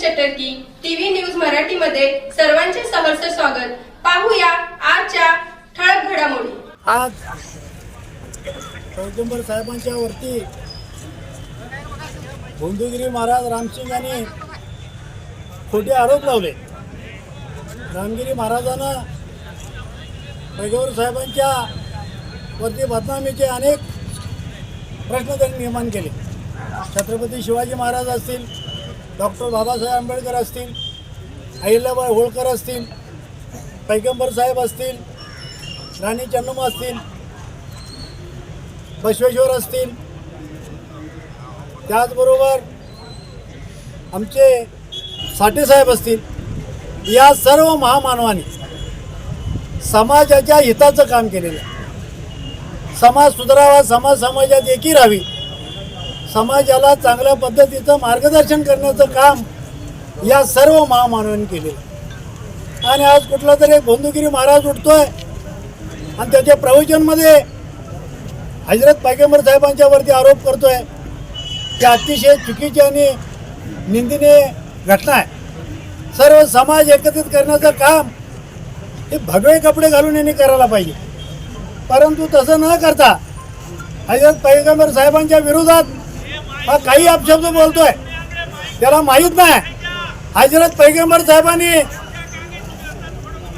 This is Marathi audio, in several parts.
चटर्की टीव्ही न्यूज मराठीमध्ये सर्वांचे सहर्ष स्वागत. पाहूया आजच्या ठळक घडामोडी. आज पैगंबर साहेबांच्या वरती भोंदूगिरी महाराज रामसिंग यांनी खोटे आरोप लावले. रामगिरी महाराजांना पैगंबर साहेबांच्या वरती बदनामीचे अनेक प्रश्न त्यांनी निर्माण केले. छत्रपती शिवाजी महाराज असतील डॉक्टर बाबासाहेब आंबेडकर असतील अहिल्याबाई होळकर असतील पैगंबर साहेब असतील राणी चन्नम असतील बसवेश्वर असतील. त्याचबरोबर आमचे साठेसाहेब असतील. या सर्व महामानवाने समाजाच्या हिताचं काम केलेलं आहे. समाज सुधारावा समाज समाजात एकी राहावी. समाजाला चांगल्या पद्धतीचं मार्गदर्शन करण्याचं काम या सर्व महामानवांनी केलेलं आणि आज कुठला तरी एक बंधुगिरी महाराज उठतोय आणि त्याच्या प्रवचनमध्ये हजरत पैगंबर साहेबांच्या वरती आरोप करतोय की अतिशय चुकीची आणि निंदनीय घटना आहे. सर्व समाज एकत्रित करण्याचं काम हे भगवे कपडे घालून यांनी करायला पाहिजे. परंतु तसं न करता हजरत पैगंबर साहेबांच्या विरोधात हा काही अपशब्द बोलतोय. त्याला माहीत नाही. हजरत पैगंबर साहेबांनी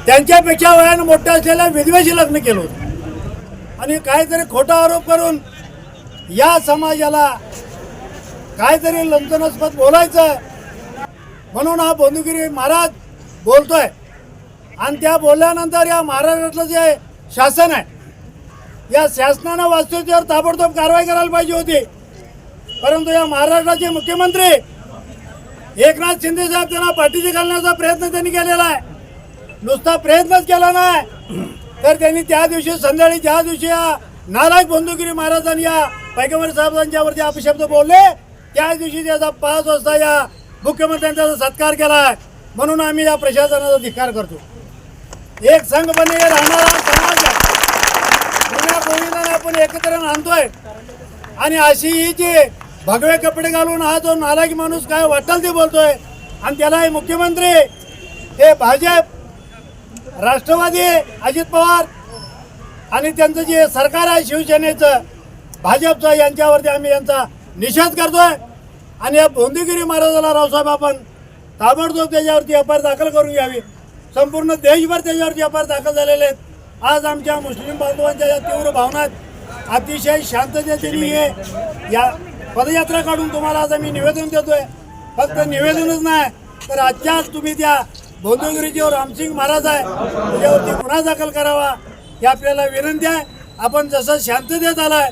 त्यांच्यापेक्षा वयानं मोठ्या असलेल्या विधवेशी लग्न केलं होतं. आणि काहीतरी खोटा आरोप करून या समाजाला काहीतरी लंचनास्पद बोलायचं म्हणून हा बंधुगिरी महाराज बोलतोय. आणि त्या बोलल्यानंतर या महाराष्ट्रातलं जे शासन आहे या शासनानं वास्तविकतेवर ताबडतोब कारवाई करायला पाहिजे होती. परंतु या महाराष्ट्राचे मुख्यमंत्री एकनाथ शिंदे साहेब त्यांना पाठीशी घालण्याचा प्रयत्न त्यांनी केलेला आहे. नुसता प्रयत्नच केला नाही. तर त्यांनी त्या दिवशी संध्याकाळी ज्या दिवशी या नालायक बंधुगिरी महाराजांनी या पैगंबर साहेबांच्यावरती अपशब्द बोलले त्या दिवशी त्याचा पाच वाजता या मुख्यमंत्र्यांचा सत्कार केला आहे. म्हणून आम्ही या प्रशासनाचा धिक्कार करतो. एक संघपणे राहणारा समाज आहे. आपण एकत्र आणतोय. आणि अशी ही जी भगवे कपडे घालून हा जो नालायक माणूस काय वाटेल ते बोलतोय. आणि त्याला हे मुख्यमंत्री हे भाजप राष्ट्रवादी अजित पवार आणि त्यांचं जे सरकार आहे शिवसेनेचं भाजपचं यांच्यावरती आम्ही यांचा निषेध करतोय. आणि या बोंदेगिरी महाराजाला रावसाहेब आपण ताबडतोब त्याच्यावरती एफ आय दाखल करून घ्यावी. संपूर्ण देशभर त्याच्यावरती एफ आय दाखल झालेले आहेत. आज आमच्या मुस्लिम बांधवांच्या या तीव्र भावनात अतिशय शांततेने हे या पदयात्रा काढून तुम्हाला आज आम्ही निवेदन देतोय. फक्त निवेदनच नाही तर आजच्याच तुम्ही त्या बौद्धगिरीजीवर रामसिंग महाराज आहे त्याच्यावरती गुन्हा दाखल करावा ही आपल्याला विनंती आहे. आपण जसं शांततेत आलाय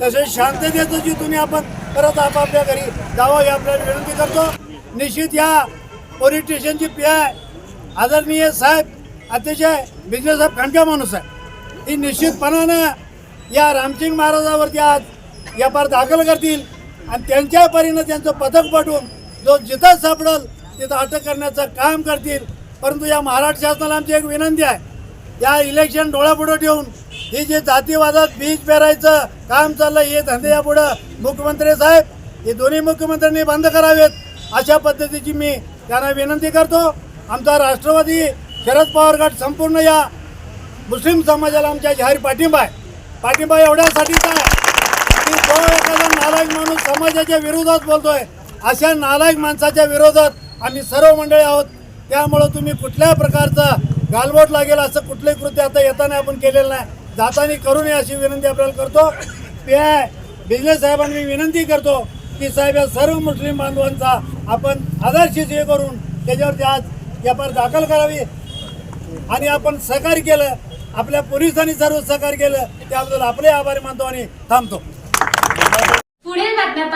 तसे शांततेचं तुम्ही आपण परत आपापल्या घरी जावं ही आपल्याला विनंती करतो. निश्चित या पोलीस स्टेशनची पी आय आदरणीय साहेब अतिशय बिजनेस साहेब खंडका माणूस आहे. ही निश्चितपणानं या रामसिंग महाराजावरती आज व्यापार दाखल करतील. आणि त्यांच्या परीनं त्यांचं पथक पाठवून जो जिथं सापडल तिथं अटक करण्याचं काम करतील. परंतु या महाराष्ट्र शासनाला आमची एक विनंती आहे. या इलेक्शन डोळ्यापुढं ठेवून ही जे जातीवादात बीज पेरायचं काम चाललं हे धंदे यापुढं मुख्यमंत्री साहेब हे दोन्ही मुख्यमंत्र्यांनी बंद करावेत. अशा पद्धतीची मी त्यांना विनंती करतो. आमचा राष्ट्रवादी शरद पवार गट संपूर्ण या मुस्लिम समाजाला आमच्या जाहीर पाठिंबा आहे. पाठिंबा एवढ्यासाठीचा आहे. की जो एखादा नालायक माणूस समाजाच्या विरोधात बोलतोय. अशा नालायक माणसाच्या विरोधात आम्ही सर्व मंडळी आहोत. त्यामुळं तुम्ही कुठल्या प्रकारचा गालबोट लागेल असं कुठलंही कृत्य आता येताना आपण केलेलं नाही. जाताना करू नये अशी विनंती आपल्याला करतो. ते बिझनेस बिजनेस साहेबांनी मी विनंती करतो की साहेब या सर्व मुस्लिम बांधवांचा आपण आदर्श हे करून त्याच्यावरती आज व्यापार दाखल करावी. आणि आपण सहकार्य केलं. आपल्या पोलिसांनी सर्व सहकार्य केलं. त्याबद्दल आपले आभारी मानतो आणि थांबतो.